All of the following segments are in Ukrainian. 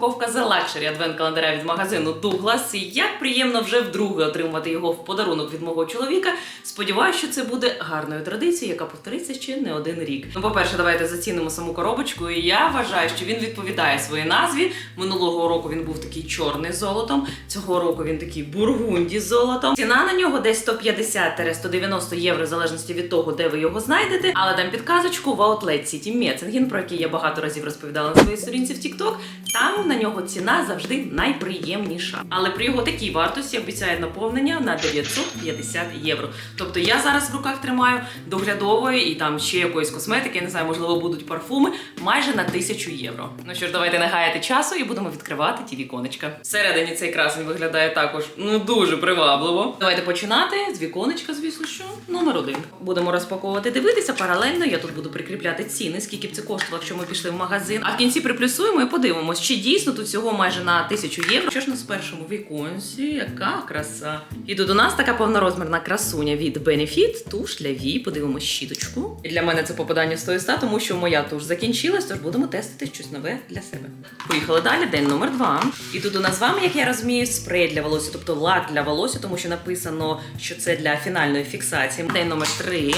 розпаковка The Luxury адвент календаря від магазину Douglas. І як приємно вже вдруге отримати його в подарунок від мого чоловіка. Сподіваюся, що це буде гарною традицією, яка повториться ще не один рік. Ну, по-перше, давайте зацінимо саму коробочку. І я вважаю, що він відповідає своїй назві. Минулого року він був такий чорний з золотом. Цього року він такий бургунді з золотом. Ціна на нього десь 150-190 євро, в залежності від того, де ви його знайдете. Але дам підказочку в Outlet City Меценген, про який я багато разів розповідала на своїй сторінці в TikTok. Там на нього ціна завжди найприємніша. Але при його такій вартості обіцяє наповнення на 950 євро. Тобто я зараз в руках тримаю доглядової і там ще якоїсь косметики, я не знаю, можливо, будуть парфуми майже на 1000 євро. Ну що ж, давайте не гаяти часу і будемо відкривати ті віконечка. Всередині цей красень виглядає також ну дуже привабливо. Давайте починати з віконечка, звісно, що номер один. Будемо розпаковувати, дивитися паралельно. Я тут буду прикріпляти ціни, скільки б це коштувало, якщо ми пішли в магазин. А в кінці приплюсуємо і подивимось, чи дійсно тут всього майже на 1000 євро. Що ж в першому віконці? Яка краса! І тут у нас така повнорозмірна красуня від Benefit, туш для Ві. Подивимось щіточку. І для мене це попадання 100 100, тому що моя туш закінчилась, тож будемо тестити щось нове для себе. Поїхали далі. День номер два. І тут у нас з вами, як я розумію, спрей для волосся, тобто лак для волосся, тому що написано, що це для фінальної фіксації. День номер три.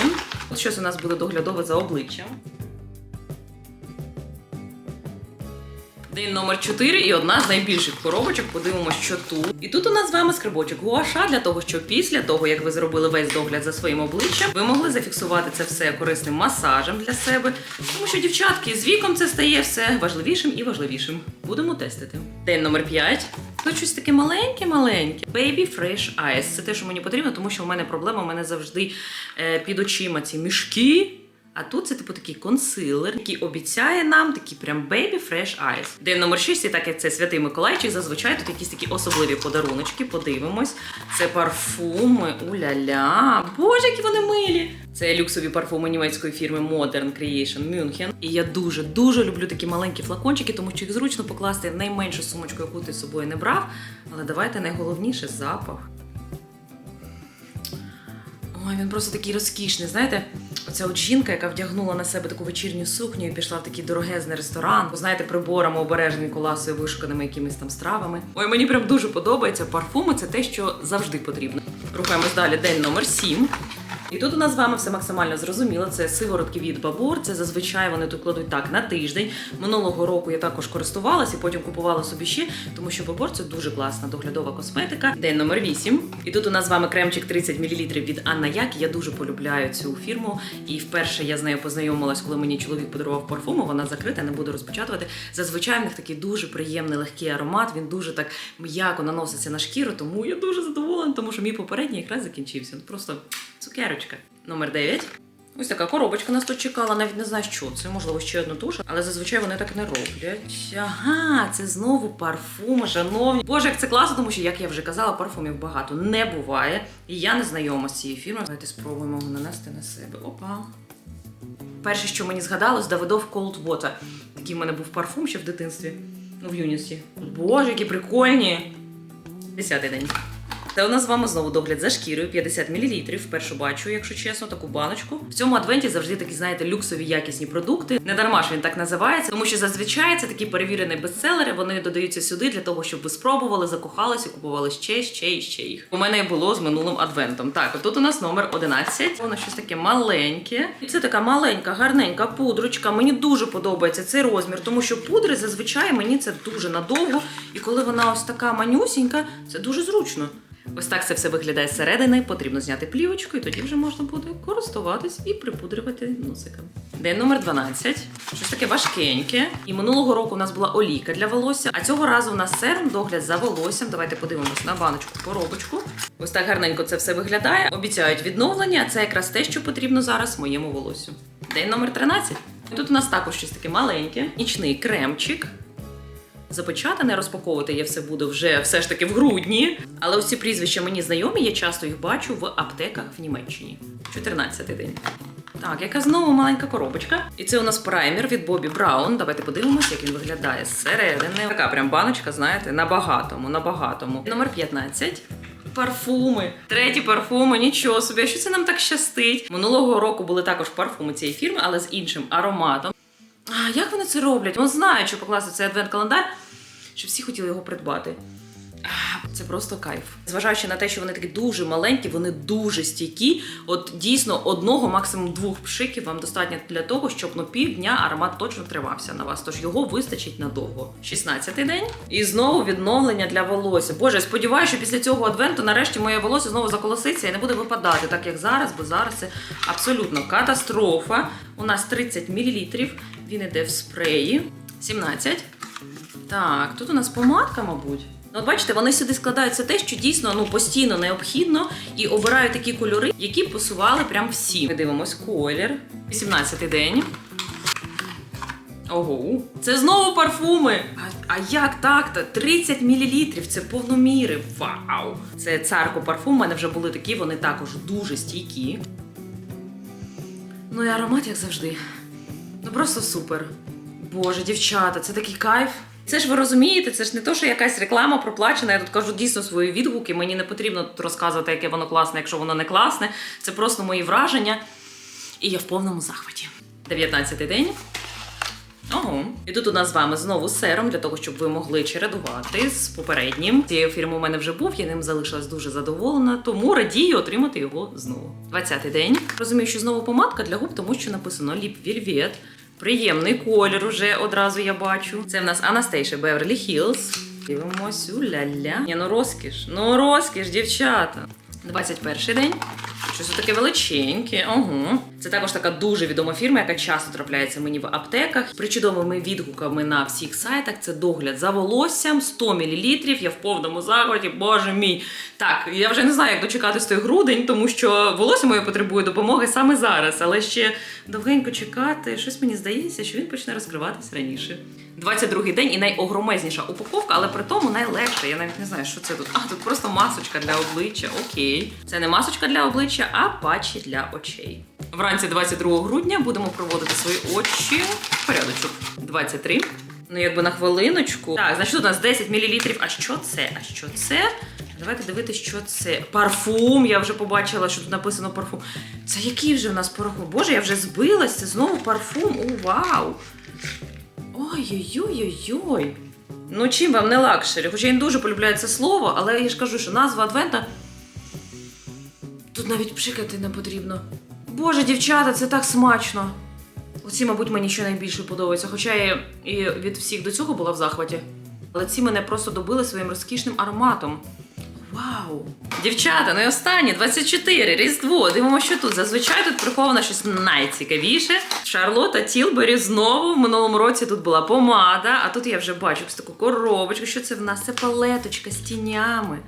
От щось у нас буде доглядове за обличчям. День номер 4 і одна з найбільших коробочок. Подивимося, що тут. І тут у нас з вами скрибочок гуаша для того, щоб після того, як ви зробили весь догляд за своїм обличчям, ви могли зафіксувати це все корисним масажем для себе. Тому що дівчатки з віком це стає все важливішим і важливішим. Будемо тестити. День номер 5. Тут щось таке маленьке-маленьке. Baby Fresh Eyes. Це те, що мені потрібно, тому що в мене проблема, у мене завжди е, під очима ці мішки. А тут це типу такий консилер, який обіцяє нам такі прям baby fresh eyes. День номер 6, і так як це святий Миколайчик, зазвичай тут якісь такі особливі подаруночки. Подивимось. Це парфуми. Уля-ля. Боже, які вони милі! Це люксові парфуми німецької фірми Modern Creation München. І я дуже дуже люблю такі маленькі флакончики, тому що їх зручно покласти найменшу сумочку, яку ти з собою не брав. Але давайте найголовніше запах. Ой, він просто такий розкішний. Знаєте, оця от жінка, яка вдягнула на себе таку вечірню сукню і пішла в такий дорогезний ресторан, знаєте, приборами обережненько коласою вишуканими якимись там стравами. Ой, мені прям дуже подобається. Парфуми це те, що завжди потрібно. Рухаємось далі. День номер 7. І тут у нас з вами все максимально зрозуміло. Це сиворотки від бабур. Це зазвичай вони тут кладуть так на тиждень. Минулого року я також користувалася і потім купувала собі ще, тому що бабур це дуже класна доглядова косметика. День номер 8. І тут у нас з вами кремчик 30 мл від Анна Як. Я дуже полюбляю цю фірму. І вперше я з нею познайомилась, коли мені чоловік подарував парфуму. Вона закрита, не буду розпечатувати. Зазвичай в них такий дуже приємний легкий аромат. Він дуже так м'яко наноситься на шкіру, тому я дуже задоволена, тому що мій попередній якраз закінчився. Ну, Просто цукерочка. Номер 9. Ось така коробочка нас тут чекала, навіть не знаю, що це, можливо, ще одну тушу, але зазвичай вони так не роблять. Ага, це знову парфуми, шановні. Боже, як це класно, тому що, як я вже казала, парфумів багато не буває. І я не знайома з цією фірмою. Давайте спробуємо його нанести на себе. Опа. Перше, що мені згадалось, Давидов Cold Water. Такий в мене був парфум ще в дитинстві. Ну, в юності. Боже, які прикольні! Десятий день. Це у нас з вами знову догляд за шкірою 50 мл. Вперше бачу, якщо чесно, таку баночку. В цьому адвенті завжди такі, знаєте, люксові якісні продукти. Не дарма ж він так називається, тому що зазвичай це такі перевірені бестселери. Вони додаються сюди для того, щоб ви спробували, закохалися, купували ще, ще і ще їх. У мене було з минулим адвентом. Так, отут у нас номер 11. Воно щось таке маленьке. І це така маленька, гарненька пудрочка. Мені дуже подобається цей розмір, тому що пудри зазвичай мені це дуже надовго. І коли вона ось така манюсінька, це дуже зручно. Ось так це все виглядає зсередини. Потрібно зняти плівочку, і тоді вже можна буде користуватись і припудрювати носиком. День номер 12. Щось таке важкеньке. І минулого року у нас була олійка для волосся, а цього разу у нас серум догляд за волоссям. Давайте подивимось на баночку коробочку. Ось так гарненько це все виглядає. Обіцяють відновлення. а Це якраз те, що потрібно зараз моєму волосю. День номер 13. Тут у нас також щось таке маленьке, нічний кремчик. Запечатане, розпаковувати я все буду вже все ж таки в грудні. Але ось ці прізвища мені знайомі, я часто їх бачу в аптеках в Німеччині. 14 день. Так, яка знову маленька коробочка. І це у нас праймер від Бобі Браун. Давайте подивимося, як він виглядає зсередини. Така прям баночка, знаєте, на багатому, на багатому. Номер 15. Парфуми, треті парфуми, нічого собі. Що це нам так щастить? Минулого року були також парфуми цієї фірми, але з іншим ароматом. А як вони це роблять? Ну, знаю, що покласти цей адвент-календар, що всі хотіли його придбати. Це просто кайф. Зважаючи на те, що вони такі дуже маленькі, вони дуже стійкі. От дійсно одного, максимум двох пшиків вам достатньо для того, щоб ну півдня аромат точно тривався на вас. Тож його вистачить надовго. 16-й день. І знову відновлення для волосся. Боже, сподіваюся, що після цього адвенту нарешті моє волосся знову заколоситься і не буде випадати, так як зараз, бо зараз це абсолютно катастрофа. У нас 30 мл. Він іде в спреї. 17. Так, тут у нас помадка, мабуть. Ну, от бачите, вони сюди складаються те, що дійсно ну постійно необхідно, і обирають такі кольори, які посували прям всі. Ми дивимось колір. 18-й день. Ого, це знову парфуми. А, а як так-то? 30 мл, це повноміри. Вау! Це царко парфум. У мене вже були такі, вони також дуже стійкі. Ну і аромат, як завжди. Ну просто супер. Боже, дівчата, це такий кайф. Це ж ви розумієте, це ж не то, що якась реклама проплачена. Я тут кажу дійсно свої відгуки. Мені не потрібно тут розказувати, яке воно класне, якщо воно не класне. Це просто мої враження. І я в повному захваті. 19-й день. Ого. І тут у нас з вами знову серум для того, щоб ви могли чередувати з попереднім. Цією фірму у мене вже був, я ним залишилась дуже задоволена, тому радію отримати його знову. 20-й день. Розумію, що знову помадка для губ, тому що написано Lip Velvet. Приємний колір уже одразу я бачу. Це в нас Anastasia Beverly Hills. Дивимось, уля-ля. Ні, ну розкіш, ну розкіш, дівчата. 21 день. Щось таке величеньке. Ого. Це також така дуже відома фірма, яка часто трапляється мені в аптеках. Причудовими відгуками на всіх сайтах. Це догляд за волоссям, 100 мл. Я в повному захваті, боже мій. Так, я вже не знаю, як дочекатись той грудень, тому що волосся моє потребує допомоги саме зараз, але ще довгенько чекати. Щось мені здається, що він почне розкриватись раніше. 22-й день і найогромезніша упаковка, але при тому найлегша. Я навіть не знаю, що це тут. А, тут просто масочка для обличчя. Окей. Це не масочка для обличчя, а патчі для очей. Вранці 22 грудня будемо проводити свої очі в порядочок. 23. Ну, якби на хвилиночку. Так, значить, тут у нас 10 мл. А що це? А що це? Давайте дивитися, що це. Парфум. Я вже побачила, що тут написано парфум. Це який вже в нас парфум? Боже, я вже збилась. Це знову парфум. О, вау! Ой-ой-ой-ой-ой. Ну, чим вам не лакшері? Хоча я не дуже полюбляю це слово, але я ж кажу, що назва Адвента. Тут навіть пшикати не потрібно. Боже, дівчата, це так смачно. Оці, мабуть, мені ще найбільше подобаються, хоча я і від всіх до цього була в захваті. Але ці мене просто добили своїм розкішним ароматом. Вау! Дівчата, ну і останні 24, Різдво. Дивимося, що тут. Зазвичай тут приховано щось найцікавіше. Шарлота Тілбері знову в минулому році тут була помада, а тут я вже бачу ось таку коробочку. Що це в нас? Це палеточка з тінями.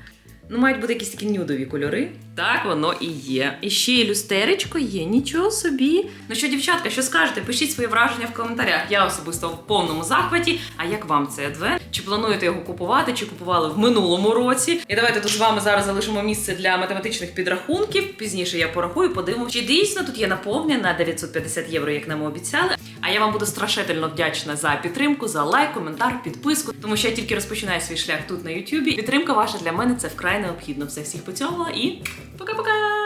Ну, мають бути якісь такі нюдові кольори. Так воно і є. І ще і люстеречко є, нічого собі. Ну що, дівчатка, що скажете? Пишіть свої враження в коментарях. Я особисто в повному захваті. А як вам цей адвент? Чи плануєте його купувати, чи купували в минулому році? І давайте тут з вами зараз залишимо місце для математичних підрахунків. Пізніше я порахую, подивимося, чи дійсно тут є наповнення на 950 євро, як нам обіцяли. А я вам буду страшительно вдячна за підтримку, за лайк, коментар, підписку, тому що я тільки розпочинаю свій шлях тут на Ютубі. Підтримка ваша для мене це вкрай необхідно. Все всіх по цьому і пока-пока!